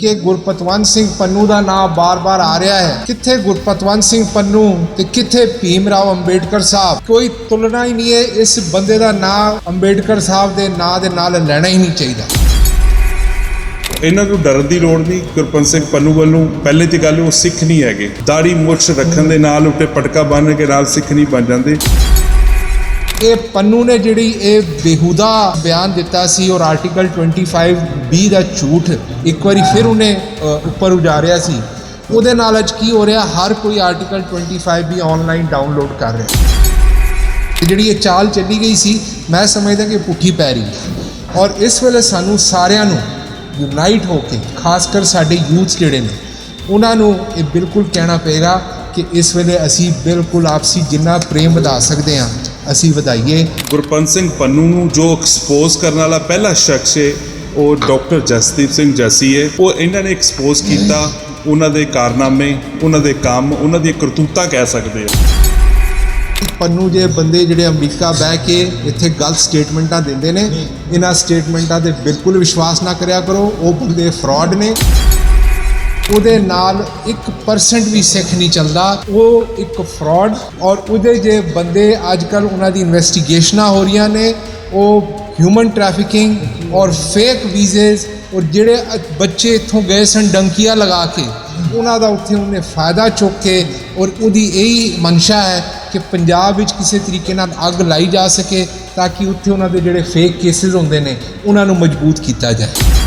ਕਿ ਗੁਰਪਤਵੰਤ ਸਿੰਘ ਪੰਨੂ ਦਾ ਨਾਮ ਬਾਰ-ਬਾਰ ਆ ਰਿਹਾ ਹੈ। ਕਿੱਥੇ ਗੁਰਪਤਵੰਤ ਸਿੰਘ ਪੰਨੂ ਤੇ ਕਿੱਥੇ ਭੀਮ ਰਾਓ ਅੰਬੇਡਕਰ ਸਾਹਿਬ? ਕੋਈ ਤੁਲਨਾ ਹੀ ਨਹੀਂ ਹੈ, ਇਸ ਬੰਦੇ ਦਾ ਨਾਮ ਅੰਬੇਡਕਰ ਸਾਹਿਬ ਦੇ ਨਾਂ ਦੇ ਨਾਲ ਲੈਣਾ ਹੀ ਨਹੀਂ ਚਾਹੀਦਾ। ਇਹਨਾਂ ਨੂੰ ਡਰਨ ਦੀ ਲੋੜ ਨਹੀਂ ਗੁਰਪੰਤ ਸਿੰਘ ਪੰਨੂ ਵੱਲੋਂ ਪਹਿਲੇ ਦੀ ਗੱਲ ਉਹ ਸਿੱਖ ਨਹੀਂ ਹੈਗੇ। ਦਾੜੀ ਮੁੱਛ ਰੱਖਣ ਦੇ ਨਾਲ ਉੱਤੇ ਪਟਕਾ ਬੰਨ੍ਹ ਕੇ ਨਾਲ ਸਿੱਖ ਨਹੀਂ ਬਣ ਜਾਂਦੇ। ਇਹ ਪੰਨੂ ਨੇ ਜਿਹੜੀ ਇਹ ਬੇਹੂਦਾ ਬਿਆਨ ਦਿੱਤਾ ਸੀ, ਔਰ ਆਰਟੀਕਲ 25 ਬੀ ਦਾ ਝੂਠ ਇੱਕ ਵਾਰੀ ਫਿਰ ਉਹਨੇ ਉੱਪਰ ਉਜਾਰਿਆ ਸੀ। ਉਹਦੇ ਨਾਲ ਅੱਜ ਕੀ ਹੋ ਰਿਹਾ? ਹਰ ਕੋਈ ਆਰਟੀਕਲ 25 ਬੀ ਆਨਲਾਈਨ ਡਾਊਨਲੋਡ ਕਰ ਰਿਹਾ। ਤੇ ਜਿਹੜੀ ਇਹ ਚਾਲ ਚੱਲੀ ਗਈ ਸੀ, ਮੈਂ ਸਮਝਦਾ ਕਿ ਪੁੱਠੀ ਪੈ ਰਹੀ ਹੈ। ਔਰ ਇਸ ਵੇਲੇ ਸਾਨੂੰ ਸਾਰਿਆਂ ਨੂੰ ਯੂਨਾਈਟ ਹੋ ਕੇ ਖਾਸ ਕਰ ਸਾਡੇ ਯੂਥ ਜਿਹੜੇ ਨੇ, ਉਹਨਾਂ ਨੂੰ ਇਹ ਬਿਲਕੁਲ ਕਹਿਣਾ ਪਏਗਾ ਕਿ ਇਸ ਵੇਲੇ ਅਸੀਂ ਬਿਲਕੁਲ ਆਪਸੀ ਜਿੰਨਾ ਪ੍ਰੇਮ ਵਧਾ ਸਕਦੇ ਹਾਂ ਅਸੀਂ ਵਧਾਈਏ। ਗੁਰਪੰਤ ਸਿੰਘ ਪੰਨੂ ਨੂੰ ਜੋ ਐਕਸਪੋਜ਼ ਕਰਨ ਵਾਲਾ ਪਹਿਲਾ ਸ਼ਖਸ ਹੈ ਉਹ ਡਾਕਟਰ ਜਸਦੀਪ ਸਿੰਘ ਜੱਸੀ ਹੈ। ਉਹ ਇਹਨਾਂ ਨੇ ਐਕਸਪੋਜ਼ ਕੀਤਾ ਉਹਨਾਂ ਦੇ ਕਾਰਨਾਮੇ ਉਹਨਾਂ ਦੇ ਕੰਮ ਉਹਨਾਂ ਦੀਆਂ ਕਰਤੂਤਾਂ ਕਹਿ ਸਕਦੇ ਆ। ਪੰਨੂ ਜੇ ਬੰਦੇ ਜਿਹੜੇ ਅਮਰੀਕਾ ਬਹਿ ਕੇ ਇੱਥੇ ਗਲਤ ਸਟੇਟਮੈਂਟਾਂ ਦਿੰਦੇ ਨੇ ਇਹਨਾਂ ਸਟੇਟਮੈਂਟਾਂ ਤੇ ਬਿਲਕੁਲ ਵਿਸ਼ਵਾਸ ਨਾ ਕਰਿਆ ਕਰੋ ਉਹ ਬੰਦੇ ਫਰਾਡ ਨੇ। ਉਹਦੇ ਨਾਲ 1% ਵੀ ਸਿੱਖ ਨਹੀਂ ਚੱਲਦਾ। ਉਹ ਇੱਕ ਫਰਾਡ ਔਰ ਉਹਦੇ ਜੇ ਬੰਦੇ ਅੱਜ ਕੱਲ ਉਹਨਾਂ ਦੀ ਇਨਵੈਸਟੀਗੇਸ਼ਨਾਂ ਹੋ ਰਹੀਆਂ ਨੇ, ਉਹ ਹਿਊਮਨ ਟ੍ਰੈਫਿਕਿੰਗ ਔਰ ਫੇਕ ਵੀਜ਼ੇ ਔਰ ਜਿਹੜੇ ਬੱਚੇ ਇੱਥੋਂ ਗਏ ਸਨ ਡੰਕੀਆਂ ਲਗਾ ਕੇ, ਉਹਨਾਂ ਦਾ ਉੱਥੇ ਉਹਨੇ ਫਾਇਦਾ ਚੁੱਕ ਕੇ ਔਰ ਉਹਦੀ ਇਹੀ ਮਨਸ਼ਾ ਹੈ ਕਿ ਪੰਜਾਬ ਵਿੱਚ ਕਿਸੇ ਤਰੀਕੇ ਨਾਲ ਅੱਗ ਲਾਈ ਜਾ ਸਕੇ ਤਾਂ ਕਿ ਉੱਥੇ ਉਹਨਾਂ ਦੇ ਜਿਹੜੇ ਫੇਕ ਕੇਸਿਸ ਹੁੰਦੇ ਨੇ, ਉਹਨਾਂ ਨੂੰ ਮਜ਼ਬੂਤ ਕੀਤਾ ਜਾਏ।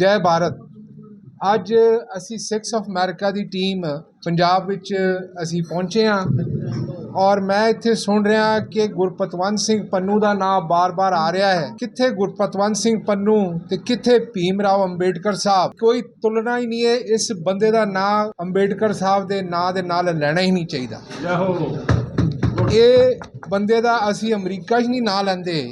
ਜੈ ਭਾਰਤ। ਅੱਜ ਅਸੀਂ Sikhs of America the team Punjab ਵਿੱਚ ਅਸੀਂ ਪਹੁੰਚੇ ਹਾਂ ਔਰ ਮੈਂ ਇੱਥੇ ਸੁਣ ਰਿਹਾ ਕਿ ਗੁਰਪਤਵੰਤ ਸਿੰਘ ਪੰਨੂ ਦਾ ਨਾਮ ਬਾਰ-ਬਾਰ ਆ ਰਿਹਾ ਹੈ। ਕਿੱਥੇ ਗੁਰਪਤਵੰਤ ਸਿੰਘ ਪੰਨੂ ਤੇ ਕਿੱਥੇ ਭੀਮ ਰਾਓ ਅੰਬੇਡਕਰ ਸਾਹਿਬ? ਕੋਈ ਤੁਲਨਾ ਹੀ ਨਹੀਂ ਹੈ ਇਸ ਬੰਦੇ ਦਾ ਨਾਮ ਅੰਬੇਡਕਰ ਸਾਹਿਬ ਦੇ ਨਾਂ ਦੇ ਨਾਲ ਲੈਣਾ ਹੀ ਨਹੀਂ ਚਾਹੀਦਾ। ਇਹ ਬੰਦੇ ਦਾ ਅਸੀਂ ਅਮਰੀਕਾ 'ਚ ਨਹੀਂ ਨਾਂ ਲੈਂਦੇ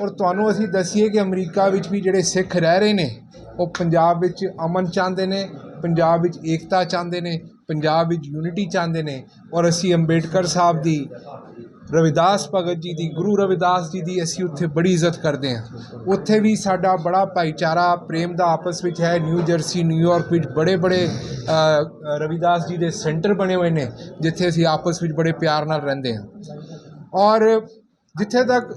ਔਰ ਤੁਹਾਨੂੰ ਅਸੀਂ ਦਸੀਏ ਕਿ ਅਮਰੀਕਾ ਵਿੱਚ ਵੀ ਜਿਹੜੇ ਸਿੱਖ ਰਹਿ ਰਹੇ ਨੇ ਉਹ ਪੰਜਾਬ ਵਿੱਚ ਅਮਨ ਚਾਹੁੰਦੇ ਨੇ, ਪੰਜਾਬ ਵਿੱਚ ਏਕਤਾ ਚਾਹੁੰਦੇ ਨੇ, ਪੰਜਾਬ ਵਿੱਚ ਯੂਨਿਟੀ ਚਾਹੁੰਦੇ ਨੇ ਔਰ ਅਸੀਂ ਅੰਬੇਡਕਰ ਸਾਹਿਬ ਦੀ, ਰਵਿਦਾਸ ਭਗਤ ਜੀ ਦੀ, ਗੁਰੂ ਰਵਿਦਾਸ ਜੀ ਦੀ ਅਸੀਂ ਉੱਥੇ ਬੜੀ ਇੱਜ਼ਤ ਕਰਦੇ ਹਾਂ। ਉੱਥੇ ਵੀ ਸਾਡਾ ਬੜਾ ਭਾਈਚਾਰਾ ਪ੍ਰੇਮ ਦਾ ਆਪਸ ਵਿੱਚ ਹੈ। ਨਿਊ ਜਰਸੀ ਨਿਊਯਾਰਕ ਵਿੱਚ ਬੜੇ ਬੜੇ ਰਵਿਦਾਸ ਜੀ ਦੇ ਸੈਂਟਰ ਬਣੇ ਹੋਏ ਨੇ, ਜਿੱਥੇ ਅਸੀਂ ਆਪਸ ਵਿੱਚ ਬੜੇ ਪਿਆਰ ਨਾਲ ਰਹਿੰਦੇ ਹਾਂ। ਔਰ ਜਿੱਥੇ ਤੱਕ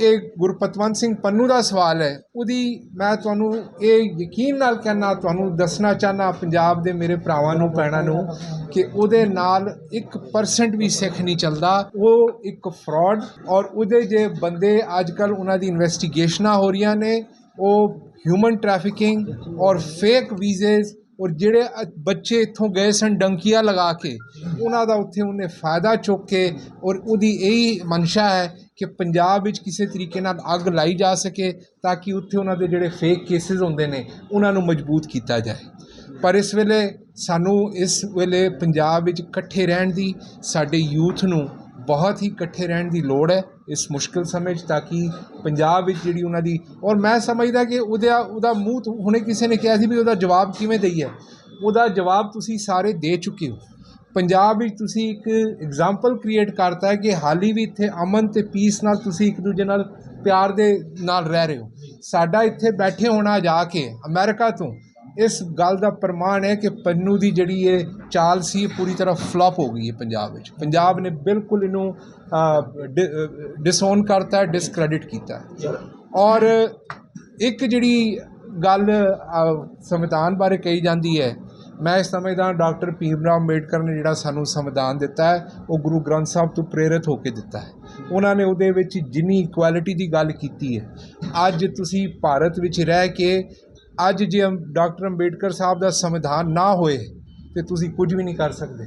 ਇਹ ਗੁਰਪਤਵੰਤ ਸਿੰਘ ਪੰਨੂ ਦਾ ਸਵਾਲ ਹੈ, ਉਹਦੀ ਮੈਂ ਤੁਹਾਨੂੰ ਇਹ ਯਕੀਨ ਨਾਲ ਕਹਿਣਾ ਤੁਹਾਨੂੰ ਦੱਸਣਾ ਚਾਹਨਾ ਪੰਜਾਬ ਦੇ ਮੇਰੇ ਭਰਾਵਾਂ ਨੂੰ, ਭੈਣਾਂ ਨੂੰ ਕਿ ਉਹਦੇ ਨਾਲ 1% ਵੀ ਸਿੱਖ ਨਹੀਂ ਚੱਲਦਾ। ਉਹ ਇੱਕ ਫਰਾਡ ਔਰ ਉਹਦੇ ਜੇ ਬੰਦੇ ਅੱਜ ਕੱਲ ਉਹਨਾਂ ਦੀ ਇਨਵੈਸਟੀਗੇਸ਼ਨਾਂ ਹੋ ਰਹੀਆਂ ਨੇ, ਉਹ ਹਿਊਮਨ ਟ੍ਰੈਫਿਕਿੰਗ ਔਰ ਫੇਕ ਵੀਜ਼ੇ ਔਰ ਜਿਹੜੇ ਬੱਚੇ ਇੱਥੋਂ ਗਏ ਸਨ ਡੰਕੀਆਂ ਲਗਾ ਕੇ, ਉਹਨਾਂ ਦਾ ਉੱਥੇ ਉਹਨੇ ਫਾਇਦਾ ਚੁੱਕ ਕੇ ਔਰ ਉਹਦੀ ਇਹੀ ਮਨਸ਼ਾ ਹੈ ਕਿ ਪੰਜਾਬ ਵਿੱਚ ਕਿਸੇ ਤਰੀਕੇ ਨਾਲ ਅੱਗ ਲਾਈ ਜਾ ਸਕੇ ਤਾਂ ਕਿ ਉੱਥੇ ਉਹਨਾਂ ਦੇ ਜਿਹੜੇ ਫੇਕ ਕੇਸਿਸ ਹੁੰਦੇ ਨੇ, ਉਹਨਾਂ ਨੂੰ ਮਜ਼ਬੂਤ ਕੀਤਾ ਜਾਏ। ਪਰ ਇਸ ਵੇਲੇ ਸਾਨੂੰ ਇਸ ਵੇਲੇ ਪੰਜਾਬ ਵਿੱਚ ਇਕੱਠੇ ਰਹਿਣ ਦੀ, ਸਾਡੇ ਯੂਥ ਨੂੰ ਬਹੁਤ ਹੀ ਇਕੱਠੇ ਰਹਿਣ ਦੀ ਲੋੜ ਹੈ। ਇਸ ਮੁਸ਼ਕਿਲ ਸਮੇਂ 'ਚ ਤਾਂ ਕਿ ਪੰਜਾਬ ਵਿੱਚ ਜਿਹੜੀ ਉਹਨਾਂ ਦੀ, ਔਰ ਮੈਂ ਸਮਝਦਾ ਕਿ ਉਹਦਾ ਉਹਦਾ ਮੂੰਹ ਹੁਣੇ ਕਿਸੇ ਨੇ ਕਿਹਾ ਸੀ ਵੀ ਉਹਦਾ ਜਵਾਬ ਕਿਵੇਂ ਦਈਏ। ਉਹਦਾ ਜਵਾਬ ਤੁਸੀਂ ਸਾਰੇ ਦੇ ਚੁੱਕੇ ਹੋ। ਪੰਜਾਬ ਵਿੱਚ ਤੁਸੀਂ ਇੱਕ ਐਗਜ਼ਾਮਪਲ ਕ੍ਰੀਏਟ ਕਰਤਾ ਹੈ ਕਿ ਹਾਲੀ ਵੀ ਇੱਥੇ ਅਮਨ ਤੇ ਪੀਸ ਨਾਲ ਤੁਸੀਂ ਇੱਕ ਦੂਜੇ ਨਾਲ ਪਿਆਰ ਦੇ ਨਾਲ ਰਹਿ ਰਹੇ ਹੋ। ਸਾਡਾ ਇੱਥੇ ਬੈਠੇ ਹੋਣਾ ਜਾ ਕੇ ਅਮਰੀਕਾ ਤੋਂ ਇਸ ਗੱਲ ਦਾ ਪ੍ਰਮਾਣ ਹੈ ਕਿ ਪੰਨੂ ਦੀ ਜਿਹੜੀ ਇਹ ਚਾਲ ਸੀ, ਇਹ ਪੂਰੀ ਤਰ੍ਹਾਂ ਫਲॉप ਹੋ ਗਈ ਹੈ ਪੰਜਾਬ ਵਿੱਚ। ਪੰਜਾਬ ਨੇ ਬਿਲਕੁਲ ਇਹਨੂੰ ਡਿਸਓਨ ਕਰਤਾ ਡਿਸਕ੍ਰੈਡਿਟ ਕੀਤਾ। ਔਰ ਇੱਕ ਜਿਹੜੀ ਗੱਲ ਸੰਵਿਧਾਨ ਬਾਰੇ ਕਹੀ ਜਾਂਦੀ ਹੈ, ਮੈਂ ਸਮਝਦਾ ਡਾਕਟਰ ਭੀਮ ਰਾਓ ਅੰਬੇਡਕਰ ਨੇ ਜਿਹੜਾ ਸਾਨੂੰ ਸੰਵਿਧਾਨ ਦਿੱਤਾ ਹੈ, ਉਹ ਗੁਰੂ ਗ੍ਰੰਥ ਸਾਹਿਬ ਤੋਂ ਪ੍ਰੇਰਿਤ ਹੋ ਕੇ ਦਿੱਤਾ ਹੈ। ਉਹਨਾਂ ਨੇ ਉਹਦੇ ਵਿੱਚ ਜਿੰਨੀ ਇਕੁਐਲਿਟੀ ਦੀ ਗੱਲ ਕੀਤੀ ਹੈ, ਅੱਜ ਤੁਸੀਂ ਭਾਰਤ ਵਿੱਚ ਰਹਿ ਕੇ, ਅੱਜ ਜੇ ਡਾਕਟਰ ਅੰਬੇਡਕਰ ਸਾਹਿਬ ਦਾ ਸੰਵਿਧਾਨ ਨਾ ਹੋਏ, ਤੇ ਤੁਸੀਂ ਕੁਝ ਵੀ ਨਹੀਂ ਕਰ ਸਕਦੇ।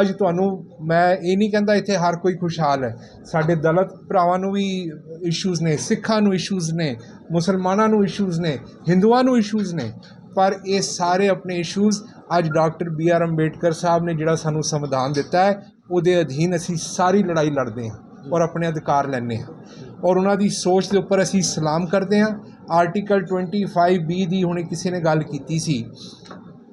ਅੱਜ ਤੁਹਾਨੂੰ ਮੈਂ ਇਹ ਨਹੀਂ ਕਹਿੰਦਾ ਇੱਥੇ ਹਰ ਕੋਈ ਖੁਸ਼ਹਾਲ ਹੈ। ਸਾਡੇ ਦਲਤ ਭਰਾਵਾਂ ਨੂੰ ਵੀ ਇਸ਼ੂਜ਼ ਨੇ, ਸਿੱਖਾਂ ਨੂੰ ਇਸ਼ੂਜ਼ ਨੇ, ਮੁਸਲਮਾਨਾਂ ਨੂੰ ਇਸ਼ੂਜ਼ ਨੇ, ਹਿੰਦੂਆਂ ਨੂੰ ਇਸ਼ੂਜ਼ ਨੇ। ਪਰ ਇਹ ਸਾਰੇ ਆਪਣੇ ਇਸ਼ੂਜ਼ ਅੱਜ doctor B R Ambedkar Sahib ਨੇ ਜਿਹੜਾ ਸਾਨੂੰ ਸੰਵਿਧਾਨ ਦਿੱਤਾ ਹੈ, ਉਹਦੇ ਅਧੀਨ ਅਸੀਂ ਸਾਰੀ ਲੜਾਈ ਲੜਦੇ ਹਾਂ ਔਰ ਆਪਣੇ ਅਧਿਕਾਰ ਲੈਂਦੇ ਹਾਂ। ਔਰ ਉਹਨਾਂ ਦੀ ਸੋਚ ਦੇ ਉੱਪਰ ਅਸੀਂ ਸਲਾਮ ਕਰਦੇ ਹਾਂ। ਆਰਟੀਕਲ 25 ਬੀ ਦੀ ਹੁਣੇ ਕਿਸੇ ਨੇ ਗੱਲ ਕੀਤੀ ਸੀ।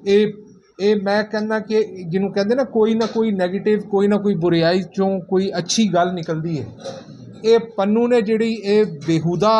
ਇਹ ਇਹ ਮੈਂ ਕਹਿੰਦਾ ਕਿ ਜਿਹਨੂੰ ਕਹਿੰਦੇ ਨਾ ਕੋਈ ਨਾ ਕੋਈ 네ਗੇਟਿਵ ਕੋਈ ਨਾ ਕੋਈ ਬੁਰਾਈ ਚੋਂ ਕੋਈ ਅੱਛੀ ਗੱਲ ਨਿਕਲਦੀ ਹੈ। ਇਹ ਪੰਨੂ ਨੇ ਜਿਹੜੀ ਇਹ ਬੇਹੂਦਾ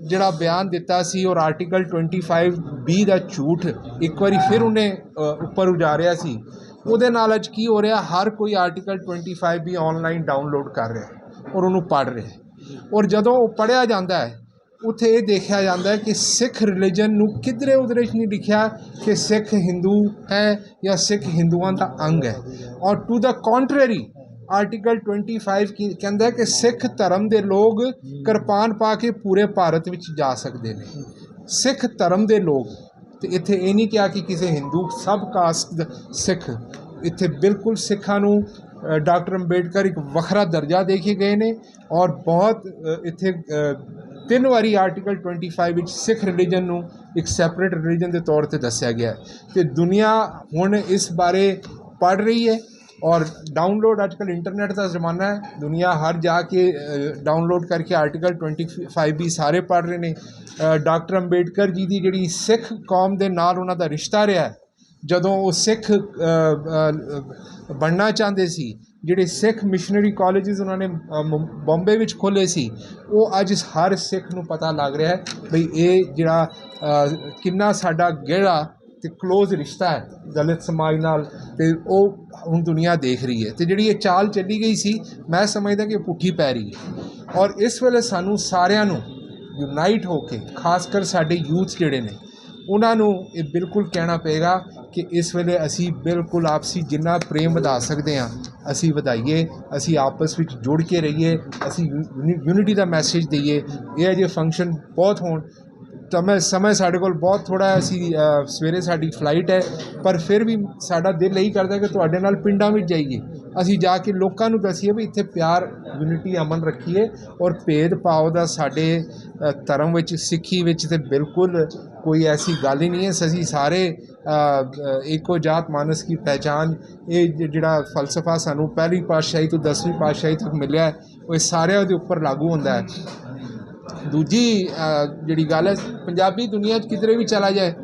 ਜਿਹੜਾ ਬਿਆਨ ਦਿੱਤਾ ਸੀ ਔਰ ਆਰਟੀਕਲ 25 ਬੀ ਦਾ ਝੂਠ ਇੱਕ ਵਾਰੀ ਫਿਰ ਉਹਨੇ ਉੱਪਰ ਉਜਾਰਿਆ ਸੀ। ਉਹਦੇ ਨਾਲ ਅੱਜ ਕੀ ਹੋ ਰਿਹਾ? ਹਰ ਕੋਈ ਆਰਟੀਕਲ 25 ਬੀ ਆਨਲਾਈਨ ਡਾਊਨਲੋਡ ਕਰ ਰਿਹਾ ਔਰ ਉਹਨੂੰ ਪੜ੍ਹ ਰਿਹਾ ਔਰ ਜਦੋਂ ਉਹ ਪੜ੍ਹਿਆ ਜਾਂਦਾ ਹੈ ਉੱਥੇ ਇਹ ਦੇਖਿਆ ਜਾਂਦਾ ਹੈ ਕਿ ਸਿੱਖ ਰਿਲੀਜਨ ਨੂੰ ਕਿਧਰੇ ਉਧਰੇ 'ਚ ਨਹੀਂ ਲਿਖਿਆ ਕਿ ਸਿੱਖ ਹਿੰਦੂ ਹੈ ਜਾਂ ਸਿੱਖ ਹਿੰਦੂਆਂ ਦਾ ਅੰਗ ਹੈ। ਔਰ ਟੂ ਦਾ ਕੰਟਰਰੀ ਆਰਟੀਕਲ 25 ਕੀ ਕਹਿੰਦਾ ਹੈ ਕਿ ਸਿੱਖ ਧਰਮ ਦੇ ਲੋਕ ਕਿਰਪਾਨ ਪਾ ਕੇ ਪੂਰੇ ਭਾਰਤ ਵਿੱਚ ਜਾ ਸਕਦੇ ਨੇ। ਸਿੱਖ ਧਰਮ ਦੇ ਲੋਕ, ਤੇ ਇੱਥੇ ਇਹ ਨਹੀਂ ਕਿਹਾ ਕਿ ਕਿਸੇ ਹਿੰਦੂ ਸਭ ਕਾਸਟ ਸਿੱਖ। ਇੱਥੇ ਬਿਲਕੁਲ ਸਿੱਖਾਂ ਨੂੰ ਡਾਕਟਰ ਅੰਬੇਡਕਰ ਇੱਕ ਵੱਖਰਾ ਦਰਜਾ ਦੇ ਕੇ ਗਏ ਨੇ ਔਰ ਬਹੁਤ ਇੱਥੇ ਤਿੰਨ ਵਾਰੀ ਆਰਟੀਕਲ 25 ਵਿੱਚ ਸਿੱਖ ਰਿਲੀਜਨ ਨੂੰ ਇੱਕ ਸੈਪਰੇਟ ਰਿਲੀਜਨ ਦੇ ਤੌਰ ਤੇ ਦੱਸਿਆ ਗਿਆ ਹੈ। ਤੇ ਦੁਨੀਆ ਹੁਣ ਇਸ ਬਾਰੇ ਪੜ੍ਹ ਰਹੀ ਹੈ ਔਰ ਡਾਊਨਲੋਡ ਅੱਜਕੱਲ ਇੰਟਰਨੈਟ ਦਾ ਜ਼ਮਾਨਾ ਹੈ। ਦੁਨੀਆ ਹਰ ਜਾ ਕੇ ਡਾਊਨਲੋਡ ਕਰਕੇ ਆਰਟੀਕਲ 25 ਵੀ ਸਾਰੇ ਪੜ੍ਹ ਰਹੇ ਨੇ। ਡਾਕਟਰ ਅੰਬੇਡਕਰ ਜੀ ਦੀ ਜਿਹੜੀ ਸਿੱਖ ਕੌਮ ਦੇ ਨਾਲ ਉਹਨਾਂ ਦਾ ਰਿਸ਼ਤਾ ਰਿਹਾ ਜਦੋਂ ਉਹ ਸਿੱਖ ਬਣਨਾ ਚਾਹੁੰਦੇ ਸੀ ਜਿਹੜੇ ਸਿੱਖ ਮਿਸ਼ਨਰੀ ਕਾਲਜਸ ਉਹਨਾਂ ਨੇ ਅ, ਬੰਬੇ ਵਿੱਚ ਖੋਲ੍ਹੇ ਸੀ ਉਹ ਅੱਜ ਹਰ ਸਿੱਖ ਨੂੰ ਪਤਾ ਲੱਗ ਰਿਹਾ ਹੈ ਬਈ ਇਹ ਜਿਹੜਾ ਕਿੰਨਾ ਸਾਡਾ ਗਹਿਰਾ ਤੇ ক্লোਜ਼ ਰਿਸ਼ਤਾ ਹੈ ਦਲਿਤ ਸਮਾਜ ਨਾਲ ਤੇ ਉਹ ਹੁਣ ਦੁਨੀਆ ਦੇਖ ਰਹੀ ਹੈ। ਤੇ ਜਿਹੜੀ ਇਹ ਚਾਲ ਚੱਲੀ ਗਈ ਸੀ ਮੈਂ ਸਮਝਦਾ ਕਿ ਇਹ ਪੁੱਠੀ ਪੈ ਰਹੀ ਹੈ। ਔਰ ਇਸ ਵੇਲੇ ਸਾਨੂੰ ਸਾਰਿਆਂ ਨੂੰ ਯੂਨਾਈਟ ਹੋ ਕੇ ਖਾਸ ਕਰ ਸਾਡੇ ਯੂਥ ਜਿਹੜੇ ਨੇ ਉਹਨਾਂ ਨੂੰ ਇਹ ਬਿਲਕੁਲ ਕਹਿਣਾ ਪਏਗਾ ਕਿ ਇਸ ਵੇਲੇ ਅਸੀਂ ਬਿਲਕੁਲ ਆਪਸੀ ਜਿੰਨਾ ਪ੍ਰੇਮ ਵਧਾ ਸਕਦੇ ਹਾਂ ਅਸੀਂ ਵਧਾਈਏ, ਅਸੀਂ ਆਪਸ ਵਿੱਚ ਜੁੜ ਕੇ ਰਹੀਏ, ਅਸੀਂ ਯੂਨਿਟੀ ਦਾ ਮੈਸੇਜ ਦਈਏ। ਇਹ ਜਿਹੇ ਫੰਕਸ਼ਨ ਬਹੁਤ ਹੋਣ। ਤਾਂ ਮੈਂ ਸਮੇਂ ਸਾਡੇ ਕੋਲ ਬਹੁਤ ਥੋੜਾ ਹੈ, ਅਸੀਂ ਸਵੇਰੇ ਸਾਡੀ ਫਲਾਈਟ ਹੈ, ਪਰ ਫਿਰ ਵੀ ਸਾਡਾ ਦਿਲ ਇਹੀ ਕਰਦਾ ਕਿ ਤੁਹਾਡੇ ਨਾਲ ਪਿੰਡਾਂ ਵਿੱਚ ਜਾਈਏ। ਅਸੀਂ ਜਾ ਕੇ ਲੋਕਾਂ ਨੂੰ ਦੱਸੀਏ ਵੀ ਇੱਥੇ ਪਿਆਰ ਯੂਨਿਟੀ ਅਮਨ ਰੱਖੀਏ ਔਰ ਭੇਦ ਭਾਵ ਦਾ ਸਾਡੇ ਧਰਮ ਵਿੱਚ, ਸਿੱਖੀ ਵਿੱਚ ਤੇ ਬਿਲਕੁਲ ਕੋਈ ਐਸੀ ਗੱਲ ਹੀ ਨਹੀਂ ਹੈ। ਅਸੀਂ ਸਾਰੇ ਇੱਕੋ ਜਾਤ ਮਾਨਸ ਕੀ ਪਹਿਚਾਨ ਇਹ ਜ- ਜਿਹੜਾ ਫਲਸਫਾ ਸਾਨੂੰ ਪਹਿਲੀ ਪਾਤਸ਼ਾਹੀ ਤੋਂ 10ਵੀਂ ਪਾਤਸ਼ਾਹੀ ਤੱਕ ਮਿਲਿਆ ਉਹ ਸਾਰਿਆਂ ਦੇ ਉੱਪਰ ਲਾਗੂ ਹੁੰਦਾ ਹੈ। ਦੂਜੀ ਜਿਹੜੀ ਗੱਲ ਹੈ, ਪੰਜਾਬੀ ਦੁਨੀਆ 'ਚ ਕਿਧਰੇ ਵੀ ਚਲਾ ਜਾਏ,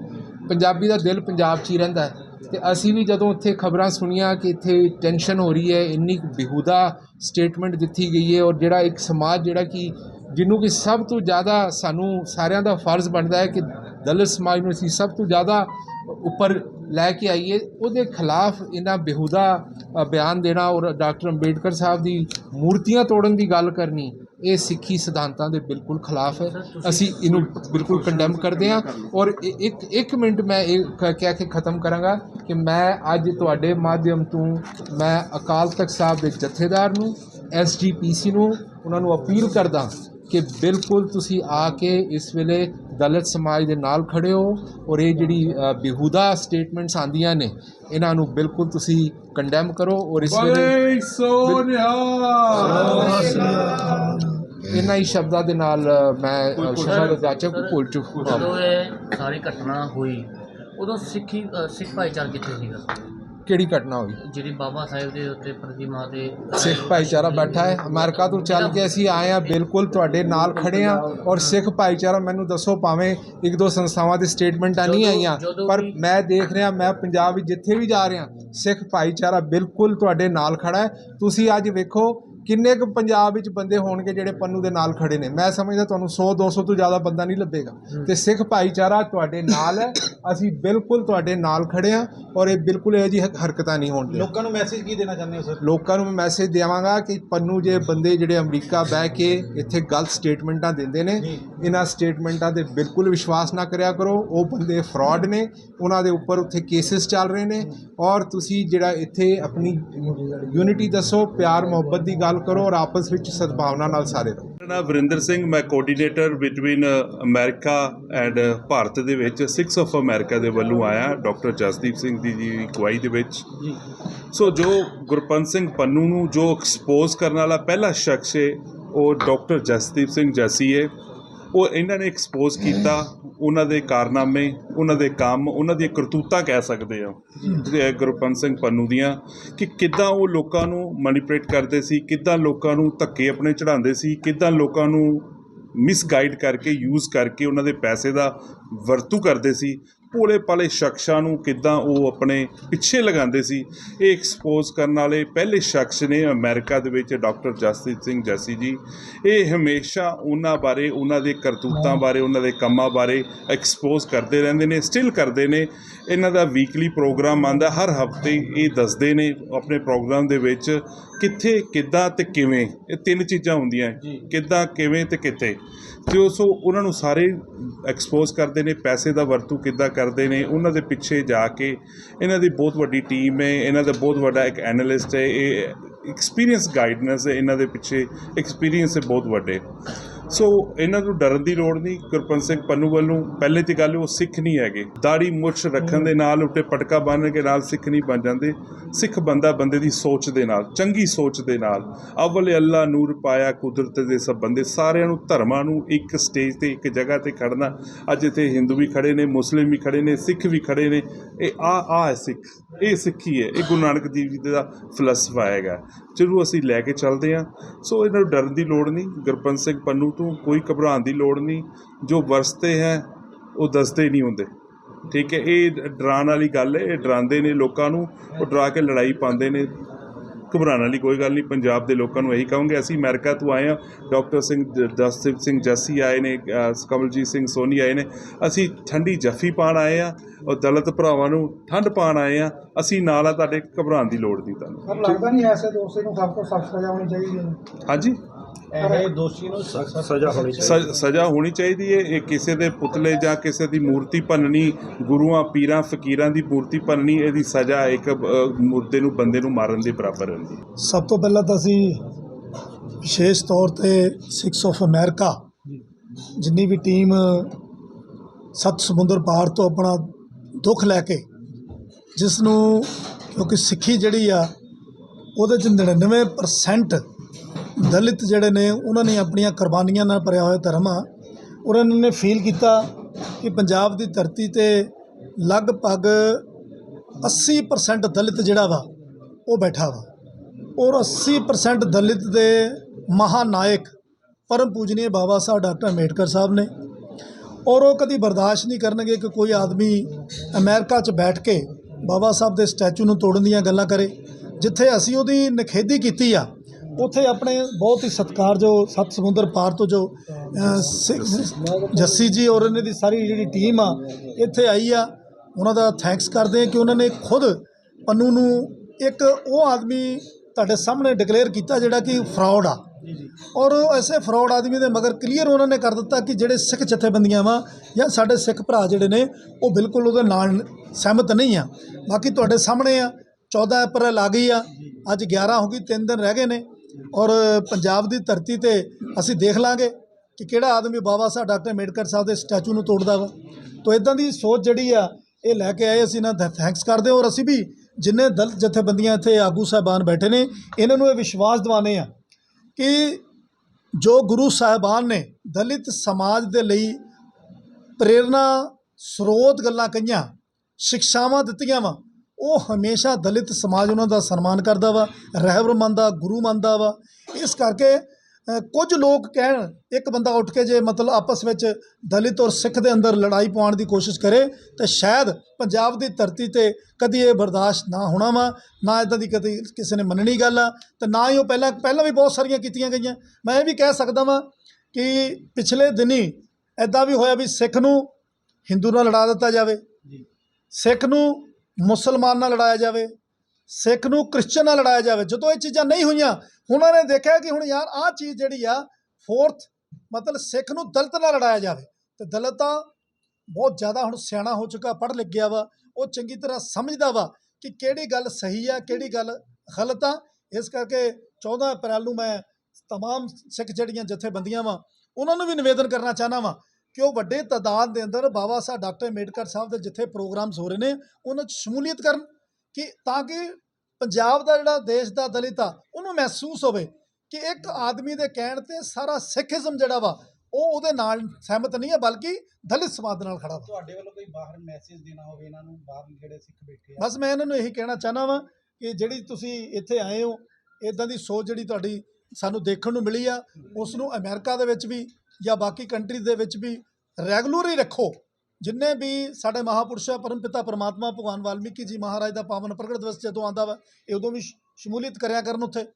ਪੰਜਾਬੀ ਦਾ ਦਿਲ ਪੰਜਾਬ 'ਚ ਹੀ ਰਹਿੰਦਾ ਹੈ। ਤੇ ਅਸੀਂ ਵੀ ਜਦੋਂ ਉੱਥੇ ਖਬਰਾਂ ਸੁਣੀਆਂ ਕਿ ਇੱਥੇ ਟੈਨਸ਼ਨ ਹੋ ਰਹੀ ਹੈ, ਇੰਨੀ ਕੁ ਬੇਹੂਦਾ ਸਟੇਟਮੈਂਟ ਦਿੱਤੀ ਗਈ ਹੈ ਔਰ ਜਿਹੜਾ ਇੱਕ ਸਮਾਜ ਜਿਹੜਾ ਕਿ ਜਿਹਨੂੰ ਕਿ ਸਭ ਤੋਂ ਜ਼ਿਆਦਾ ਸਾਨੂੰ ਸਾਰਿਆਂ ਦਾ ਫਰਜ਼ ਬਣਦਾ ਹੈ ਕਿ ਦਲਿਤ ਸਮਾਜ ਨੂੰ ਅਸੀਂ ਸਭ ਤੋਂ ਜ਼ਿਆਦਾ ਉੱਪਰ ਲੈ ਕੇ ਆਈਏ, ਉਹਦੇ ਖਿਲਾਫ ਇਹਨਾਂ ਬੇਹੂਦਾ ਬਿਆਨ ਦੇਣਾ ਔਰ ਡਾਕਟਰ ਅੰਬੇਡਕਰ ਸਾਹਿਬ ਦੀ ਮੂਰਤੀਆਂ ਤੋੜਨ ਦੀ ਗੱਲ ਕਰਨੀ ਇਹ ਸਿੱਖੀ ਸਿਧਾਂਤਾਂ ਦੇ ਬਿਲਕੁਲ ਖਿਲਾਫ ਹੈ। ਅਸੀਂ ਇਹਨੂੰ ਬਿਲਕੁਲ ਕੰਡੈਮ ਕਰਦੇ ਹਾਂ ਔਰ ਇੱਕ ਇੱਕ ਮਿੰਟ ਮੈਂ ਇਹ ਕਹਿ ਕੇ ਖਤਮ ਕਰਾਂਗਾ ਕਿ ਮੈਂ ਅੱਜ ਤੁਹਾਡੇ ਮਾਧਿਅਮ ਤੋਂ ਮੈਂ ਅਕਾਲ ਤਖਤ ਸਾਹਿਬ ਦੇ ਜਥੇਦਾਰ ਨੂੰ ਐਸਜੀਪੀਸੀ ਨੂੰ ਉਹਨਾਂ ਨੂੰ ਅਪੀਲ ਕਰਦਾ ਕਿ ਬਿਲਕੁਲ ਤੁਸੀਂ ਆ ਕੇ ਇਸ ਵੇਲੇ ਦਲਿਤ ਸਮਾਜ ਦੇ ਨਾਲ ਖੜੇ ਹੋ ਔਰ ਇਹ ਜਿਹੜੀ ਬੇਹੂਦਾ ਸਟੇਟਮੈਂਟਸ ਆਂਦੀਆਂ ਨੇ ਇਹਨਾਂ ਨੂੰ ਬਿਲਕੁਲ ਤੁਸੀਂ ਕੰਡੈਮ ਕਰੋ ਔਰ ਇਸ ਵੇਲੇ ਸੋਨਿਆ ਇਹਨਾਂ ਹੀ ਸ਼ਬਦਾਂ ਦੇ ਨਾਲ ਮੈਂ ਸ਼ਬਦ ਜਾਚਕ ਭੁੱਲ ਚੁੱਕਾ ਜਦੋਂ ਇਹ ਸਾਰੀ ਘਟਨਾ ਹੋਈ ਉਦੋਂ ਸਿੱਖੀ ਸਿੱਖ ਭਾਈਚਾਰਾ ਕਿੱਥੇ ਸੀਗਾ? ਕਿਹੜੀ ਘਟਨਾ ਹੋਈ? ਜਿਹੜੀ ਬਾਬਾ ਸਾਹਿਬ ਦੇ ਉੱਤੇ ਪ੍ਰਤਿਮਾ ਤੇ ਸਿੱਖ ਭਾਈਚਾਰਾ ਬੈਠਾ ਹੈ। ਅਮਰੀਕਾ ਤੋਂ ਚੱਲ ਕੇ ਅਸੀਂ ਆਏ ਆ ਬਿਲਕੁਲ ਤੁਹਾਡੇ ਨਾਲ ਖੜੇ ਆ ਔਰ ਸਿੱਖ ਭਾਈਚਾਰਾ ਮੈਨੂੰ ਦੱਸੋ ਭਾਵੇਂ ਇੱਕ ਦੋ ਸੰਸਥਾਵਾਂ ਦੀ ਸਟੇਟਮੈਂਟਾਂ ਨਹੀਂ ਆਈਆਂ ਪਰ ਮੈਂ ਦੇਖ ਰਿਹਾ ਮੈਂ ਪੰਜਾਬ ਵਿੱਚ ਜਿੱਥੇ ਵੀ ਜਾ ਰਿਹਾ ਸਿੱਖ ਭਾਈਚਾਰਾ ਬਿਲਕੁਲ ਤੁਹਾਡੇ ਨਾਲ ਖੜਾ ਹੈ। ਤੁਸੀਂ ਅੱਜ ਵੇਖੋ ਕਿੰਨੇ ਕੁ ਪੰਜਾਬ ਵਿੱਚ ਬੰਦੇ ਹੋਣਗੇ ਜਿਹੜੇ ਪੰਨੂ ਦੇ ਨਾਲ ਖੜੇ ਨੇ? ਮੈਂ ਸਮਝਦਾ ਤੁਹਾਨੂੰ 100 200 ਤੋਂ ਜ਼ਿਆਦਾ ਬੰਦਾ ਨਹੀਂ ਲੱਭੇਗਾ। ਤੇ ਸਿੱਖ ਭਾਈਚਾਰਾ ਤੁਹਾਡੇ ਨਾਲ ਹੈ। ਅਸੀਂ ਬਿਲਕੁਲ ਤੁਹਾਡੇ ਨਾਲ ਖੜੇ ਆ ਔਰ ਇਹ ਬਿਲਕੁਲ ਇਹੋ ਜਿਹੀ ਹਰਕਤਾਂ ਨਹੀਂ ਹੋਣ ਦੇ ਲੋਕਾਂ ਨੂੰ ਮੈਸੇਜ ਕੀ ਦੇਣਾ ਚਾਹੁੰਦੇ ਹੋ ਸਰ ਲੋਕਾਂ ਨੂੰ ਮੈਂ ਮੈਸੇਜ ਦੇਵਾਂਗਾ ਕਿ ਪੰਨੂ ਜੇ ਬੰਦੇ ਜਿਹੜੇ ਅਮਰੀਕਾ ਬਹਿ ਕੇ ਇੱਥੇ ਗਲਤ ਸਟੇਟਮੈਂਟਾਂ ਦਿੰਦੇ ਨੇ ਇਹਨਾਂ ਸਟੇਟਮੈਂਟਾਂ ਤੇ ਬਿਲਕੁਲ ਵਿਸ਼ਵਾਸ ਨਾ ਕਰਿਆ ਕਰੋ। ਉਹ ਬੰਦੇ ਫਰਾਡ ਨੇ। ਉਹਨਾਂ ਦੇ ਉੱਪਰ ਉੱਥੇ ਕੇਸਿਸ ਚੱਲ ਰਹੇ ਨੇ। ਔਰ ਤੁਸੀਂ ਜਿਹੜਾ ਇੱਥੇ ਆਪਣੀ ਯੂਨਿਟੀ ਦੱਸੋ ਪਿਆਰ ਮੁਹੱਬਤ ਦੀ ਗੱਲ ਕਰੋ ਔਰ ਆਪਸ ਵਿੱਚ ਸਦਭਾਵਨਾ ਨਾਲ ਸਾਰੇ ਰਹੋ। ਨਾਮ ਵਰਿੰਦਰ ਸਿੰਘ ਮੈਂ coordinator between America and Bharat ਦੇ ਵਿੱਚ 6 ਆਫ ਅਮਰੀਕਾ ਦੇ ਵੱਲੋਂ ਆਇਆ ਡਾਕਟਰ ਜਸਦੀਪ ਸਿੰਘ ਦੀ ਜੀ ਅਗਵਾਈ ਦੇ ਵਿੱਚ। ਸੋ ਜੋ ਗੁਰਪੰਤ ਸਿੰਘ ਪੰਨੂ ਨੂੰ ਜੋ ਐਕਸਪੋਜ਼ ਕਰਨ ਵਾਲਾ ਪਹਿਲਾ ਸ਼ਖਸ ਹੈ ਉਹ ਡਾਕਟਰ ਜਸਦੀਪ ਸਿੰਘ ਜੈਸੀ ਹੈ ਉਹ ਇਹਨਾਂ ਨੇ ਐਕਸਪੋਜ਼ ਕੀਤਾ, ਉਹਨਾਂ ਦੇ ਕਾਰਨਾਮੇ, ਉਹਨਾਂ ਦੇ ਕੰਮ, ਉਹਨਾਂ ਦੀਆਂ ਕਰਤੂਤਾਂ ਕਹਿ ਸਕਦੇ ਆ। ਜਿਹੜੇ ਗੁਰਪੰਤ ਸਿੰਘ ਪੰਨੂ ਦੀਆਂ ਕਿ ਕਿੱਦਾਂ ਉਹ ਲੋਕਾਂ ਨੂੰ ਮੈਨੀਪੂਲੇਟ ਕਰਦੇ ਸੀ, ਕਿੱਦਾਂ ਲੋਕਾਂ ਨੂੰ ਧੱਕੇ ਆਪਣੇ ਚੜਾਉਂਦੇ ਸੀ, ਕਿੱਦਾਂ ਲੋਕਾਂ ਨੂੰ ਮਿਸਗਾਈਡ ਕਰਕੇ ਯੂਜ਼ ਕਰਕੇ ਉਹਨਾਂ ਦੇ ਪੈਸੇ ਦਾ ਵਰਤੂ ਕਰਦੇ ਸੀ। ਭੋਲੇ ਭਾਲੇ ਸ਼ਖਸਾਂ ਨੂੰ ਕਿੱਦਾਂ ਉਹ ਆਪਣੇ ਪਿੱਛੇ ਲਗਾਉਂਦੇ ਸੀ ਇਹ ਐਕਸਪੋਜ਼ ਕਰਨ ਵਾਲੇ ਪਹਿਲੇ ਸ਼ਖਸ ਨੇ ਅਮਰੀਕਾ ਦੇ ਵਿੱਚ ਡਾਕਟਰ ਜਸਦੀਪ ਸਿੰਘ ਜੈਸੀ ਜੀ। ਇਹ ਹਮੇਸ਼ਾ ਉਹਨਾਂ ਬਾਰੇ ਉਹਨਾਂ ਦੇ ਕਰਤੂਤਾਂ ਬਾਰੇ ਉਹਨਾਂ ਦੇ ਕੰਮਾਂ ਬਾਰੇ ਐਕਸਪੋਜ਼ ਕਰਦੇ ਰਹਿੰਦੇ ਨੇ ਸਟਿਲ ਕਰਦੇ ਨੇ। ਇਹਨਾਂ ਦਾ ਵੀਕਲੀ ਪ੍ਰੋਗਰਾਮ ਆਂਦਾ ਹਰ ਹਫ਼ਤੇ ਇਹ ਦੱਸਦੇ ਨੇ ਆਪਣੇ ਪ੍ਰੋਗਰਾਮ ਦੇ ਵਿੱਚ ਕਿੱਥੇ ਕਿੱਦਾਂ ਤੇ ਕਿਵੇਂ ਇਹ ਤਿੰਨ ਚੀਜ਼ਾਂ ਹੁੰਦੀਆਂ ਕਿੱਦਾਂ ਕਿਵੇਂ ਤੇ ਕਿੱਥੇ। ਤੇ ਉਹ ਸੋ ਉਹਨਾਂ ਨੂੰ ਸਾਰੇ ਐਕਸਪੋਜ਼ ਕਰਦੇ ਨੇ ਪੈਸੇ ਦਾ ਵਰਤੂ ਕਿੱਦਾਂ ਕਰਦੇ ਨੇ ਉਹਨਾਂ ਦੇ ਪਿੱਛੇ ਜਾ ਕੇ ਇਹਨਾਂ ਦੀ ਬਹੁਤ ਵੱਡੀ ਟੀਮ ਹੈ ਇਹਨਾਂ ਦਾ ਬਹੁਤ ਵੱਡਾ ਇੱਕ ਐਨਾਲਿਸਟ ਹੈ ਇਹ ਐਕਸਪੀਰੀਅੰਸ ਗਾਈਡਨੈਸ ਹੈ ਇਹਨਾਂ ਦੇ ਪਿੱਛੇ ਐਕਸਪੀਰੀਅੰਸ ਹੈ ਬਹੁਤ ਵੱਡੇ। ਸੋ ਇਹਨਾਂ ਨੂੰ ਡਰਨ ਦੀ ਲੋੜ ਨਹੀਂ। ਗੁਰਪੰਤ ਸਿੰਘ ਪੰਨੂ ਵੱਲੋਂ ਪਹਿਲੇ ਤੇ ਗੱਲ ਉਹ ਸਿੱਖ ਨਹੀਂ ਹੈਗੇ। ਦਾੜੀ ਮੁੱਛ ਰੱਖਣ ਦੇ ਨਾਲ ਉੱਤੇ ਪਟਕਾ ਬੰਨ੍ਹਣ ਕੇ ਨਾਲ ਸਿੱਖ ਨਹੀਂ ਬਣ ਜਾਂਦੇ। ਸਿੱਖ ਬੰਦਾ ਬੰਦੇ ਦੀ ਸੋਚ ਦੇ ਨਾਲ, ਚੰਗੀ ਸੋਚ ਦੇ ਨਾਲ। ਅਵਲ ਅੱਲਾ ਨੂਰ ਪਾਇਆ ਕੁਦਰਤ ਦੇ ਸਭ ਬੰਦੇ, ਸਾਰਿਆਂ ਨੂੰ ਧਰਮਾਂ ਨੂੰ ਇੱਕ ਸਟੇਜ ਤੇ, ਇੱਕ ਜਗ੍ਹਾ ਤੇ ਖੜਨਾ। ਅੱਜ ਇੱਥੇ ਹਿੰਦੂ ਵੀ ਖੜੇ ਨੇ ਮੁਸਲਿਮ ਵੀ ਖੜੇ ਨੇ ਸਿੱਖ ਵੀ ਖੜੇ ਨੇ। ਇਹ ਆ ਆ ਹੈ ਸਿੱਖ ਇਹ ਸਿੱਖੀ ਹੈ ਇਹ ਗੁਰੂ ਨਾਨਕ ਦੇਵ ਜੀ ਦਾ ਫਲਸਫਾ ਹੈਗਾ। ਜਿਹਨੂੰ ਅਸੀਂ ਲੈ ਕੇ ਚੱਲਦੇ ਹਾਂ। ਸੋ ਇਹਨਾਂ ਨੂੰ ਡਰਨ ਦੀ ਲੋੜ ਨਹੀਂ। ਗੁਰਪੰਤ ਸਿੰਘ ਪੰਨੂ ਤੋਂ ਕੋਈ ਘਬਰਾਉਣ ਦੀ ਲੋੜ ਨਹੀਂ। ਜੋ ਵਰਸਤੇ ਹੈ ਉਹ ਦੱਸਦੇ ਨਹੀਂ ਹੁੰਦੇ। ਠੀਕ ਹੈ ਇਹ ਡਰਾਉਣ ਵਾਲੀ ਗੱਲ ਹੈ ਇਹ ਡਰਾਉਂਦੇ ਨੇ ਲੋਕਾਂ ਨੂੰ ਉਹ ਡਰਾ ਕੇ ਲੜਾਈ ਪਾਉਂਦੇ ਨੇ। ਘਬਰਾਉਣ ਵਾਲੀ ਕੋਈ ਗੱਲ ਨਹੀਂ ਪੰਜਾਬ ਦੇ ਲੋਕਾਂ ਨੂੰ ਇਹੀ ਕਹਾਂਗੇ ਅਸੀਂ ਅਮਰੀਕਾ ਤੋਂ ਆਏ ਹਾਂ ਡਾਕਟਰ ਸਿੰਘ ਜਸਦੀਪ ਸਿੰਘ ਜੱਸੀ ਆਏ ਨੇ ਕਮਲਜੀਤ ਸਿੰਘ ਸੋਨੀ ਆਏ ਨੇ। ਅਸੀਂ ਠੰਡੀ ਜੱਫੀ ਪਾਣ ਆਏ ਆ ਔਰ ਦਲਿਤ ਭਰਾਵਾਂ ਨੂੰ ਠੰਡ ਪਾਣ ਆਏ ਆ ਅਸੀਂ ਨਾਲ ਆ ਤੁਹਾਡੇ ਘਬਰਾਉਣ ਦੀ ਲੋੜ ਨਹੀਂ ਤੁਹਾਨੂੰ। ਲੱਗਦਾ ਨਹੀਂ ਐਸੇ ਦੋਸ਼ੀ ਨੂੰ ਸਭ ਤੋਂ ਸਖਤ ਸਜ਼ਾ ਹੋਣੀ ਚਾਹੀਦੀ ਹੈ। ਹਾਂਜੀ? ਇਹ ਦੋਸ਼ੀ ਨੂੰ ਸਜ਼ਾ ਹੋਣੀ ਸ- ਸਜ਼ਾ ਹੋਣੀ ਚਾਹੀਦੀ ਹੈ। ਇਹ ਕਿਸੇ ਦੇ ਪੁਤਲੇ ਜਾਂ ਕਿਸੇ ਦੀ ਮੂਰਤੀ ਭੰਨਣੀ ਗੁਰੂਆਂ ਪੀਰਾਂ ਫਕੀਰਾਂ ਦੀ ਮੂਰਤੀ ਭੰਨਣੀ ਇਹਦੀ ਸਜ਼ਾ ਇੱਕ ਮੁਰਦੇ ਨੂੰ ਬੰਦੇ ਨੂੰ ਮਾਰਨ ਦੇ ਬਰਾਬਰ ਹੁੰਦੀ ਹੈ। ਸਭ ਤੋਂ ਪਹਿਲਾਂ ਤਾਂ ਅਸੀਂ ਵਿਸ਼ੇਸ਼ ਤੌਰ ਤੇ ਸਿਕਸ ਆਫ ਅਮਰੀਕਾ ਜਿੰਨੀ ਵੀ ਟੀਮ ਸੱਤ ਸਮੁੰਦਰ ਪਾਰ ਤੋਂ ਆਪਣਾ ਦੁੱਖ ਲੈ ਕੇ ਜਿਸ ਨੂੰ ਕਿਉਂਕਿ ਸਿੱਖੀ ਜਿਹੜੀ ਆ ਉਹਦੇ ਚ 99% ਦਲਿਤ ਜਿਹੜੇ ਨੇ, ਉਹਨਾਂ ਨੇ ਆਪਣੀਆਂ ਕੁਰਬਾਨੀਆਂ ਨਾਲ ਭਰਿਆ ਹੋਇਆ ਧਰਮ ਆ। ਉਹਨਾਂ ਨੇ ਫੀਲ ਕੀਤਾ ਕਿ ਪੰਜਾਬ ਦੀ ਧਰਤੀ ਤੇ ਲਗਭਗ 80% ਦਲਿਤ ਜਿਹੜਾ ਵਾ, ਉਹ ਬੈਠਾ ਵਾ। ਔਰ 80% ਦਲਿਤ ਦੇ ਮਹਾਨਾਇਕ ਪਰਮ ਪੂਜਨੀय ਬਾਬਾ ਸਾਹਿਬ ਡਾਕਟਰ ਅੰਬੇਡਕਰ ਸਾਹਿਬ ਨੇ। ਔਰ ਉਹ ਕਦੀ ਬਰਦਾਸ਼ਤ ਨਹੀਂ ਕਰਨਗੇ ਕਿ ਕੋਈ ਆਦਮੀ ਅਮਰੀਕਾ 'ਚ ਬੈਠ ਕੇ ਬਾਬਾ ਸਾਹਿਬ ਦੇ ਸਟੈਚੂ ਨੂੰ ਤੋੜਨ ਦੀਆਂ ਗੱਲਾਂ ਕਰੇ, ਜਿੱਥੇ ਅਸੀਂ ਉਹਦੀ ਨਿਖੇਧੀ ਕੀਤੀ ਆ। ਉੱਥੇ ਆਪਣੇ ਬਹੁਤ ਹੀ ਸਤਿਕਾਰਯੋਗ ਸੱਤ ਸਮੁੰਦਰ ਪਾਰ ਤੋਂ ਜੋ ਜੱਸੀ ਜੀ ਔਰ ਇਹਨਾਂ ਦੀ ਸਾਰੀ ਜਿਹੜੀ ਟੀਮ ਆ ਇੱਥੇ ਆਈ ਆ। ਉਹਨਾਂ ਦਾ ਥੈਂਕਸ ਕਰਦੇ ਆ ਕਿ ਉਹਨਾਂ ਨੇ ਖੁਦ ਪੰਨੂ ਨੂੰ ਇੱਕ ਉਹ ਆਦਮੀ ਤੁਹਾਡੇ ਸਾਹਮਣੇ ਡਿਕਲੇਅਰ ਕੀਤਾ ਜਿਹੜਾ ਕਿ ਫਰਾਡ ਆ। ਔਰ ਐਸੇ ਫਰਾਡ ਆਦਮੀ ਦੇ ਮਗਰ ਕਲੀਅਰ ਉਹਨਾਂ ਨੇ ਕਰ ਦਿੱਤਾ ਕਿ ਜਿਹੜੇ ਸਿੱਖ ਜਥੇਬੰਦੀਆਂ ਵਾ ਜਾਂ ਸਾਡੇ ਸਿੱਖ ਭਰਾ ਜਿਹੜੇ ਨੇ ਉਹ ਬਿਲਕੁਲ ਉਹਦੇ ਨਾਲ ਸਹਿਮਤ ਨਹੀਂ ਆ। ਬਾਕੀ ਤੁਹਾਡੇ ਸਾਹਮਣੇ ਆ 14 ਅਪ੍ਰੈਲ ਆ ਗਈ ਆ। ਅੱਜ 11 ਹੋ ਗਈ 3 ਦਿਨ ਰਹਿ ਗਏ ਨੇ। ਔਰ ਪੰਜਾਬ ਦੀ ਧਰਤੀ ਤੇ ਅਸੀਂ ਦੇਖ ਲਾਂਗੇ ਕਿ ਕਿਹੜਾ ਆਦਮੀ ਬਾਬਾ ਸਾਹਿਬ ਡਾਕਟਰ ਅੰਬੇਡਕਰ ਸਾਹਿਬ ਦੇ ਸਟੈਚੂ ਨੂੰ ਤੋੜਦਾ ਵਾ। ਤੋ ਇਦਾਂ ਦੀ ਸੋਚ ਜਿਹੜੀ ਆ, ਇਹ ਲੈ ਕੇ ਆਏ ਅਸੀਂ ਇਹਨਾਂ ਨਾ ਥੈਂਕਸ ਕਰਦੇ ਹਾਂ। ਔਰ ਅਸੀਂ ਵੀ ਜਿੰਨੇ ਦਲਿਤ ਜਥੇਬੰਦੀਆਂ ਇੱਥੇ ਆਗੂ ਸਾਹਿਬਾਨ ਬੈਠੇ ਨੇ, ਇਹਨਾਂ ਨੂੰ ਇਹ ਵਿਸ਼ਵਾਸ ਦਿਵਾਉਂਦੇ ਆ ਕਿ ਜੋ ਗੁਰੂ ਸਾਹਿਬਾਨ ਨੇ ਦਲਿਤ ਸਮਾਜ ਦੇ ਲਈ ਪ੍ਰੇਰਣਾ ਸਰੋਤ ਗੱਲਾਂ ਕਹੀਆਂ, ਸਿੱਖਿਆਵਾਂ ਦਿੱਤੀਆਂ ਵਾ ਉਹ ਹਮੇਸ਼ਾ ਦਲਿਤ ਸਮਾਜ ਉਹਨਾਂ ਦਾ ਸਨਮਾਨ ਕਰਦਾ ਵਾ ਰਹਿਬਰ ਮੰਨਦਾ ਗੁਰੂ ਮੰਨਦਾ ਵਾ। ਇਸ ਕਰਕੇ ਕੁਝ ਲੋਕ ਕਹਿਣ ਇੱਕ ਬੰਦਾ ਉੱਠ ਕੇ ਜੇ ਮਤਲਬ ਆਪਸ ਵਿੱਚ ਦਲਿਤ ਔਰ ਸਿੱਖ ਦੇ ਅੰਦਰ ਲੜਾਈ ਪਾਉਣ ਦੀ ਕੋਸ਼ਿਸ਼ ਕਰੇ ਤਾਂ ਸ਼ਾਇਦ ਪੰਜਾਬ ਦੀ ਧਰਤੀ ਤੇ ਕਦੀ ਇਹ ਬਰਦਾਸ਼ਤ ਨਾ ਹੋਣਾ ਵਾ ਨਾ ਇਦਾਂ ਦੀ ਕਦੀ ਕਿਸੇ ਨੇ ਮੰਨਣੀ ਗੱਲ ਆ ਤੇ ਨਾ ਹੀ ਉਹ ਪਹਿਲਾਂ ਪਹਿਲਾਂ ਵੀ ਬਹੁਤ ਸਾਰੀਆਂ ਕੀਤੀਆਂ ਗਈਆਂ। ਮੈਂ ਇਹ ਵੀ ਕਹਿ ਸਕਦਾ ਵਾਂ ਕਿ ਪਿਛਲੇ ਦਿਨੀ ਐਦਾਂ ਵੀ ਹੋਇਆ ਵੀ ਸਿੱਖ ਨੂੰ ਹਿੰਦੂ ਨਾਲ ਲੜਾ ਦਿੱਤਾ ਜਾਵੇ। ਸਿੱਖ ਨੂੰ ਮੁਸਲਮਾਨ ਨਾਲ ਲੜਾਇਆ ਜਾਵੇ ਸਿੱਖ ਨੂੰ ਕ੍ਰਿਸਚਨ ਨਾਲ ਲੜਾਇਆ ਜਾਵੇ ਜਦੋਂ ਇਹ ਚੀਜ਼ਾਂ ਨਹੀਂ ਹੋਈਆਂ ਉਹਨਾਂ ਨੇ ਦੇਖਿਆ ਕਿ ਹੁਣ ਯਾਰ ਆਹ ਚੀਜ਼ ਜਿਹੜੀ ਆ ਫੋਰਥ ਮਤਲਬ ਸਿੱਖ ਨੂੰ ਦਲਿਤ ਨਾਲ ਲੜਾਇਆ ਜਾਵੇ ਤੇ ਦਲਿਤ ਤਾਂ ਬਹੁਤ ਜ਼ਿਆਦਾ ਹੁਣ ਸਿਆਣਾ ਹੋ ਚੁੱਕਾ ਪੜ੍ਹ ਲਿਖ ਗਿਆ ਵਾ ਉਹ ਚੰਗੀ ਤਰ੍ਹਾਂ ਸਮਝਦਾ ਵਾ ਕਿ ਕਿਹੜੀ ਗੱਲ ਸਹੀ ਆ ਕਿਹੜੀ ਗੱਲ ਗਲਤ ਆ ਇਸ ਕਰਕੇ 14 ਅਪ੍ਰੈਲ ਨੂੰ ਮੈਂ तमाम ਸਿੱਖ ਜਿਹੜੀਆਂ ਜਥੇਬੰਦੀਆਂ ਵਾ ਉਹਨਾਂ ਨੂੰ ਵੀ ਨਿਵੇਦਨ ਕਰਨਾ ਚਾਹਨਾ ਵਾ ਕਿ ਉਹ ਵੱਡੇ ਤਾਦਾਦ ਦੇ ਅੰਦਰ ਬਾਬਾ ਸਾਹਿਬ ਡਾਕਟਰ ਅੰਬੇਡਕਰ ਸਾਹਿਬ ਦੇ ਜਿੱਥੇ ਪ੍ਰੋਗਰਾਮਸ ਹੋ ਰਹੇ ਨੇ ਉਹਨਾਂ 'ਚ ਸ਼ਮੂਲੀਅਤ ਕਰਨ ਕਿ ਤਾਂ ਕਿ ਪੰਜਾਬ ਦਾ ਜਿਹੜਾ ਦੇਸ਼ ਦਾ ਦਲਿਤ ਆ ਉਹਨੂੰ ਮਹਿਸੂਸ ਹੋਵੇ ਕਿ ਇੱਕ ਆਦਮੀ ਦੇ ਕਹਿਣ ਤੇ ਸਾਰਾ ਸਿੱਖੀਜ਼ਮ ਜਿਹੜਾ ਵਾ ਉਹ ਉਹਦੇ ਨਾਲ ਸਹਿਮਤ ਨਹੀਂ ਹੈ ਬਲਕਿ ਦਲਿਤ ਸਮਾਜ ਨਾਲ ਖੜਾ ਵਾ। ਤੁਹਾਡੇ ਵੱਲੋਂ ਕੋਈ ਬਾਹਰ ਮੈਸੇਜ ਦੇਣਾ ਹੋਵੇ ਇਹਨਾਂ ਨੂੰ ਬਾਹਰ ਜਿਹੜੇ ਸਿੱਖ ਬੈਠੇ ਆ? ਬਸ ਮੈਂ ਇਹਨਾਂ ਨੂੰ ਇਹੀ ਕਹਿਣਾ ਚਾਹਨਾ ਵਾਂ ਕਿ ਜਿਹੜੀ ਤੁਸੀਂ ਇੱਥੇ ਆਏ ਹੋ ਇਦਾਂ ਦੀ ਸੋਚ ਜਿਹੜੀ ਤੁਹਾਡੀ ਸਾਨੂੰ ਦੇਖਣ ਨੂੰ ਮਿਲੀ ਆ ਉਸ ਨੂੰ ਅਮਰੀਕਾ ਦੇ ਵਿੱਚ ਵੀ ਜਾਂ ਬਾਕੀ ਕੰਟਰੀ ਦੇ ਵਿੱਚ ਵੀ ਰੈਗੂਲਰ ਹੀ ਰੱਖੋ। ਜਿੰਨੇ ਵੀ ਸਾਡੇ ਮਹਾਪੁਰਸ਼ ਪਰਮਪਿਤਾ ਪਰਮਾਤਮਾ, ਭਗਵਾਨ ਵਾਲਮੀਕੀ ਜੀ ਮਹਾਰਾਜ ਦਾ ਪਾਵਨ ਪ੍ਰਗਟ ਦਿਵਸ ਜਦੋਂ ਆਂਦਾ ਵਾ, ਇਹ ਉਦੋਂ ਵੀ ਸ਼ਮੂਲੀਅਤ ਕਰਿਆ ਕਰਨ ਉੱਥੇ।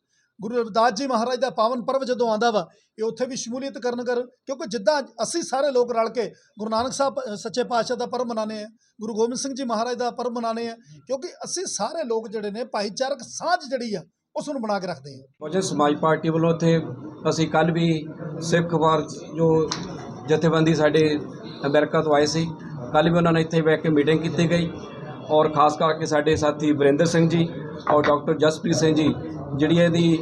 ਗੁਰੂ ਰਵਿਦਾਸ ਜੀ ਮਹਾਰਾਜ ਦਾ ਪਾਵਨ ਪਰਵ ਜਦੋਂ ਆਂਦਾ ਵਾ, ਇਹ ਉੱਥੇ ਵੀ ਸ਼ਮੂਲੀਅਤ ਕਰਨ ਕਰ, ਕਿਉਂਕਿ ਜਿੱਦਾਂ ਅਸੀਂ ਸਾਰੇ ਲੋਕ ਰਲ ਕੇ ਗੁਰੂ ਨਾਨਕ ਸਾਹਿਬ ਸੱਚੇ ਪਾਤਸ਼ਾਹ ਦਾ ਪਰਬ ਮਨਾਉਂਦੇ ਆ ਗੁਰੂ ਗੋਬਿੰਦ ਸਿੰਘ ਜੀ ਮਹਾਰਾਜ ਦਾ ਪਰਬ ਮਨਾਉਂਦੇ ਆ ਕਿਉਂਕਿ ਅਸੀਂ ਸਾਰੇ ਲੋਕ ਜਿਹੜੇ ਨੇ, ਭਾਈਚਾਰਕ ਸਾਂਝ ਜਿਹੜੀ ਆ ਉਸ ਨੂੰ ਬਣਾ ਕੇ ਰੱਖਦੇ ਹਾਂ ਬਹੁਜਨ ਸਮਾਜ ਪਾਰਟੀ ਵੱਲੋਂ ਇੱਥੇ ਅਸੀਂ ਕੱਲ ਵੀ ਸਿੱਖ ਵਾਰ ਜੋ ਜਥੇਬੰਦੀ ਸਾਡੇ ਅਮਰੀਕਾ ਤੋਂ ਆਏ ਸੀ ਕੱਲ ਵੀ ਉਹਨਾਂ ਨੇ ਇੱਥੇ ਬੈਠ ਕੇ ਮੀਟਿੰਗ ਕੀਤੀ ਗਈ ਔਰ ਖਾਸ ਕਰਕੇ ਸਾਡੇ ਸਾਥੀ ਵਰਿੰਦਰ ਸਿੰਘ ਜੀ ਔਰ ਡਾਕਟਰ ਜਸਪ੍ਰੀਤ ਸਿੰਘ ਜੀ, ਜਿਹੜੀ ਇਹਦੀ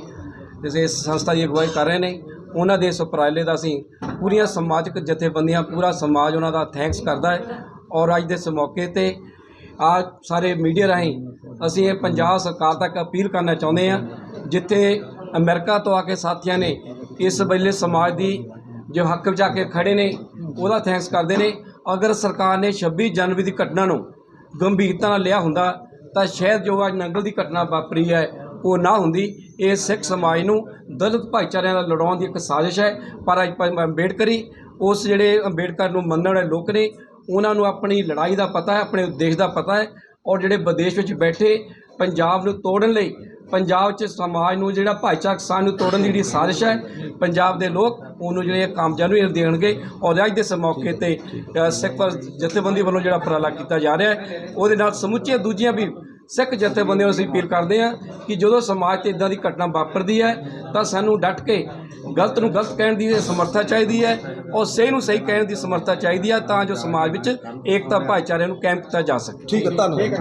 ਇਸ ਸੰਸਥਾ ਦੀ ਅਗਵਾਈ ਕਰ ਰਹੇ ਨੇ, ਉਹਨਾਂ ਦੇ ਇਸ ਉਪਰਾਲੇ ਦਾ ਅਸੀਂ ਪੂਰੀਆਂ ਸਮਾਜਿਕ ਜਥੇਬੰਦੀਆਂ, ਪੂਰਾ ਸਮਾਜ ਉਹਨਾਂ ਦਾ ਥੈਂਕਸ ਕਰਦਾ ਹੈ ਔਰ ਅੱਜ ਦੇ ਇਸ ਮੌਕੇ ਤੇ ਆ ਸਾਰੇ ਮੀਡੀਆ ਰਾਹੀਂ ਅਸੀਂ ਇਹ ਪੰਜਾਬ ਸਰਕਾਰ ਤੱਕ ਅਪੀਲ ਕਰਨਾ ਚਾਹੁੰਦੇ ਹਾਂ, ਜਿੱਥੇ ਅਮਰੀਕਾ ਤੋਂ ਆ ਕੇ ਸਾਥੀਆਂ ਨੇ ਇਸ ਵੇਲੇ ਸਮਾਜ ਦੀ ਜੋ ਹੱਕ ਵਿੱਚ ਆ ਕੇ ਖੜੇ ਨੇ, ਉਹਦਾ ਥੈਂਕਸ ਕਰਦੇ ਨੇ। ਅਗਰ ਸਰਕਾਰ ਨੇ 26 ਜਨਵਰੀ ਦੀ ਘਟਨਾ ਨੂੰ ਗੰਭੀਰਤਾ ਨਾਲ ਲਿਆ ਹੁੰਦਾ, ਤਾਂ ਸ਼ਾਇਦ ਜੋ ਅੱਜ ਨੰਗਲ ਦੀ ਘਟਨਾ ਵਾਪਰੀ ਹੈ, ਉਹ ਨਾ ਹੁੰਦੀ। ਇਹ ਸਿੱਖ ਸਮਾਜ ਨੂੰ ਦਲਿਤ ਭਾਈਚਾਰਿਆਂ ਨਾਲ ਲੜਾਉਣ ਦੀ ਇੱਕ ਸਾਜ਼ਿਸ਼ ਹੈ। ਪਰ ਅੱਜ ਅੰਬੇਡਕਰੀ ਉਸ ਜਿਹੜੇ ਅੰਬੇਡਕਰ ਨੂੰ ਮੰਨਣ ਵਾਲੇ ਲੋਕ ਨੇ, ਉਹਨਾਂ ਨੂੰ ਆਪਣੀ ਲੜਾਈ ਦਾ ਪਤਾ ਹੈ, ਆਪਣੇ ਦੇਸ਼ ਦਾ ਪਤਾ ਹੈ। ਔਰ ਜਿਹੜੇ ਵਿਦੇਸ਼ ਵਿੱਚ ਬੈਠੇ ਪੰਜਾਬ ਨੂੰ ਤੋੜਨ ਲਈ, ਪੰਜਾਬ 'ਚ ਸਮਾਜ ਨੂੰ ਜਿਹੜਾ ਭਾਈਚਾਰਕ ਸਾਂਝ ਨੂੰ ਤੋੜਨ ਦੀ ਜਿਹੜੀ ਸਾਜ਼ਿਸ਼ ਹੈ, ਪੰਜਾਬ ਦੇ ਲੋਕ ਉਹਨੂੰ ਜਿਹੜੇ ਕਾਮਯਾਬ ਨੂੰ ਦੇਣਗੇ ਔਰ ਅੱਜ ਦੇ ਇਸ ਮੌਕੇ ਤੇ ਸਿੱਖ ਜਥੇਬੰਦੀ ਵੱਲੋਂ ਜਿਹੜਾ ਉਪਰਾਲਾ ਕੀਤਾ ਜਾ ਰਿਹਾ ਹੈ, ਉਹਦੇ ਨਾਲ ਸਮੁੱਚੀਆਂ ਦੂਜੀਆਂ ਵੀ ਸਿੱਖ ਜਥੇਬੰਦੀਆਂ ਨੂੰ ਅਸੀਂ ਅਪੀਲ ਕਰਦੇ ਹਾਂ ਕਿ ਜਦੋਂ ਸਮਾਜ ਤੇ ਇਦਾਂ ਦੀ ਘਟਨਾ ਵਾਪਰਦੀ ਹੈ, ਤਾਂ ਸਾਨੂੰ ਡਟ ਕੇ ਗਲਤ ਨੂੰ ਗਲਤ ਕਹਿਣ ਦੀ ਸਮਰੱਥਾ ਚਾਹੀਦੀ ਹੈ ਔਰ ਸਹੀ ਨੂੰ ਸਹੀ ਕਹਿਣ ਦੀ ਸਮਰੱਥਾ ਚਾਹੀਦੀ ਹੈ ਤਾਂ ਜੋ ਸਮਾਜ ਵਿੱਚ ਏਕਤਾ ਭਾਈਚਾਰੇ ਨੂੰ ਕਾਇਮ ਕੀਤਾ ਜਾ ਸਕੇ। ਠੀਕ ਹੈ, ਧੰਨਵਾਦ।